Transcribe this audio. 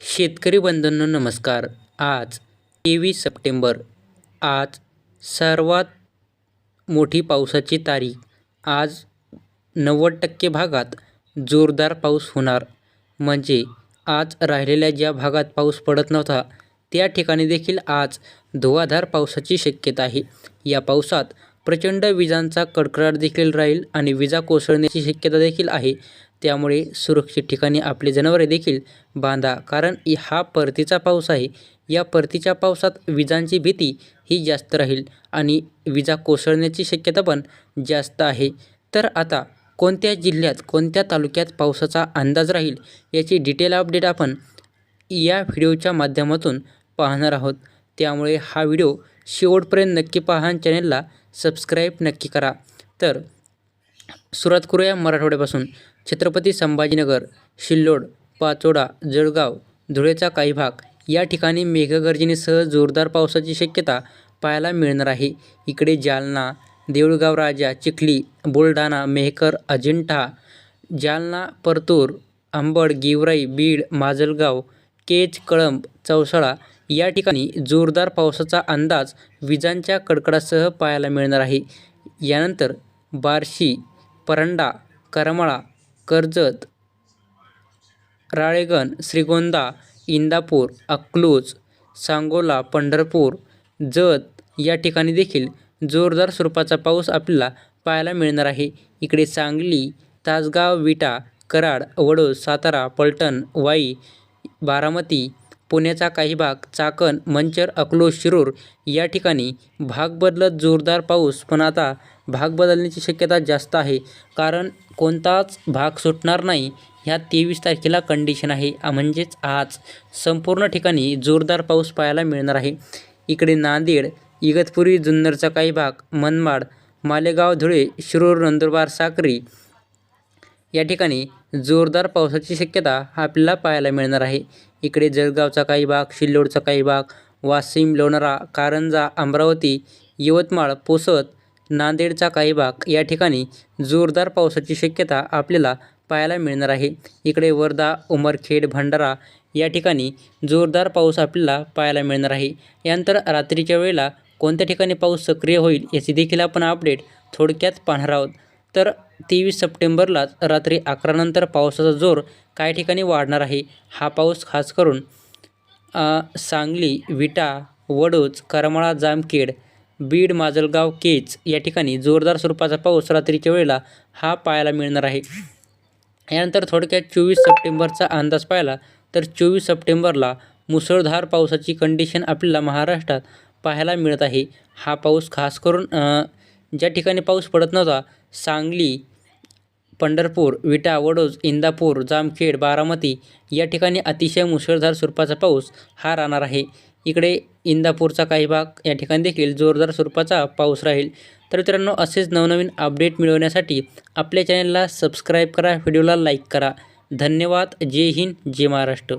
शेतकरी बंधूंनो नमस्कार. आज तेवीस सप्टेंबर. आज सर्वात मोठी पावसाची तारीख. आज नव्वद टक्के भागात जोरदार पाऊस होणार. म्हणजे आज राहिलेल्या ज्या भागात पाऊस पडत नव्हता त्या ठिकाणी देखील आज धुवाधार पावसाची शक्यता आहे. या पावसात प्रचंड विजांचा कडकडाट देखील राहील आणि विजा कोसळण्याची शक्यता देखील आहे. त्यामुळे सुरक्षित ठिकाणी आपले जनावरे देखील बांधा. कारण हा परतीचा पाऊस आहे. या परतीच्या पावसात विजांची भीती ही जास्त राहील आणि विजा कोसळण्याची शक्यता पण जास्त आहे. तर आता कोणत्या जिल्ह्यात कोणत्या तालुक्यात पावसाचा अंदाज राहील याची डिटेल अपडेट आपण या व्हिडिओच्या माध्यमातून पाहणार आहोत. त्यामुळे हा व्हिडिओ शेवटपर्यंत नक्की पहा आणि चॅनलला सबस्क्राईब नक्की करा. तर सुरुवात करूया मराठवाड्यापासून. छत्रपती संभाजीनगर शिल्लोड पाचोडा जळगाव धुळेचा काही भाग या ठिकाणी मेघगर्जनेसह जोरदार पावसाची शक्यता पाहायला मिळणार आहे. इकडे जालना देऊळगाव राजा चिखली बुलढाणा मेहकर अजिंठा जालना परतूर अंबड गेवराई बीड माजलगाव केज कळंब चौसाळा या ठिकाणी जोरदार पावसाचा अंदाज विजांच्या कडकडासह पाहायला मिळणार आहे. यानंतर बार्शी परंडा करमाळा कर्जत राळेगण श्रीगोंदा इंदापूर अकलूज सांगोला पंढरपूर जत या ठिकाणी देखील जोरदार स्वरूपाचा पाऊस आपल्याला पाहायला मिळणार आहे. इकडे सांगली तासगाव विटा कराड वडोद सातारा पलटण वाई बारामती पुण्याचा काही भाग चाकण मंचर अकलूज शिरूर या ठिकाणी भाग बदलत जोरदार पाऊस. पण आता भाग बदलण्याची शक्यता जास्त आहे. कारण कोणताच भाग सुटणार नाही. ह्या तेवीस तारखेला कंडिशन आहे. म्हणजेच आज संपूर्ण ठिकाणी जोरदार पाऊस पाहायला मिळणार आहे. इकडे नांदेड इगतपुरी जुन्नरचा काही भाग मनमाड मालेगाव धुळे शिरूर नंदुरबार साक्री या ठिकाणी जोरदार पावसाची शक्यता आपल्याला पाहायला मिळणार आहे. इकडे जळगावचा काही भाग सिल्लोडचा काही भाग वाशिम लोणारा कारंजा अमरावती यवतमाळ पोसत नांदेडचा काही भाग या ठिकाणी जोरदार पावसाची शक्यता आपल्याला पाहायला मिळणार आहे. इकडे वर्धा उमरखेड भंडारा या ठिकाणी जोरदार पाऊस आपल्याला पाहायला मिळणार आहे. यानंतर रात्रीच्या वेळेला कोणत्या ठिकाणी पाऊस सक्रिय होईल याची देखील आपण अपडेट थोडक्यात पाहणार आहोत. तर तेवीस सप्टेंबरलाच रात्री अकरानंतर पावसाचा जोर काही ठिकाणी वाढणार आहे? हा पाऊस खास करून सांगली विटा वडोज करमाळा जामखेड बीड माजलगाव केज या ठिकाणी जोरदार स्वरूपाचा पाऊस रात्रीच्या वेळेला हा पाहायला मिळणार आहे. यानंतर थोडक्यात चोवीस सप्टेंबरचा अंदाज पाहिला तर चोवीस सप्टेंबरला मुसळधार पावसाची कंडिशन आपल्याला महाराष्ट्रात पाहायला मिळत आहे. हा पाऊस खास करून ज्या ठिकाणी पाऊस पडत नव्हता सांगली पंढरपूर विटा वडोज इंदापूर जामखेड बारामती या ठिकाणी अतिशय मुसळधार स्वरूपाचा पाऊस हा राहणार आहे. इकडे इंदापूरचा काही भाग या ठिकाणी देखील जोरदार स्वरूपाचा पाऊस राहील. तर मित्रांनो असेच नवनवीन अपडेट मिळवण्यासाठी आपल्या चॅनलला सबस्क्राईब करा व्हिडिओला लाईक करा. धन्यवाद. जय हिंद जय महाराष्ट्र.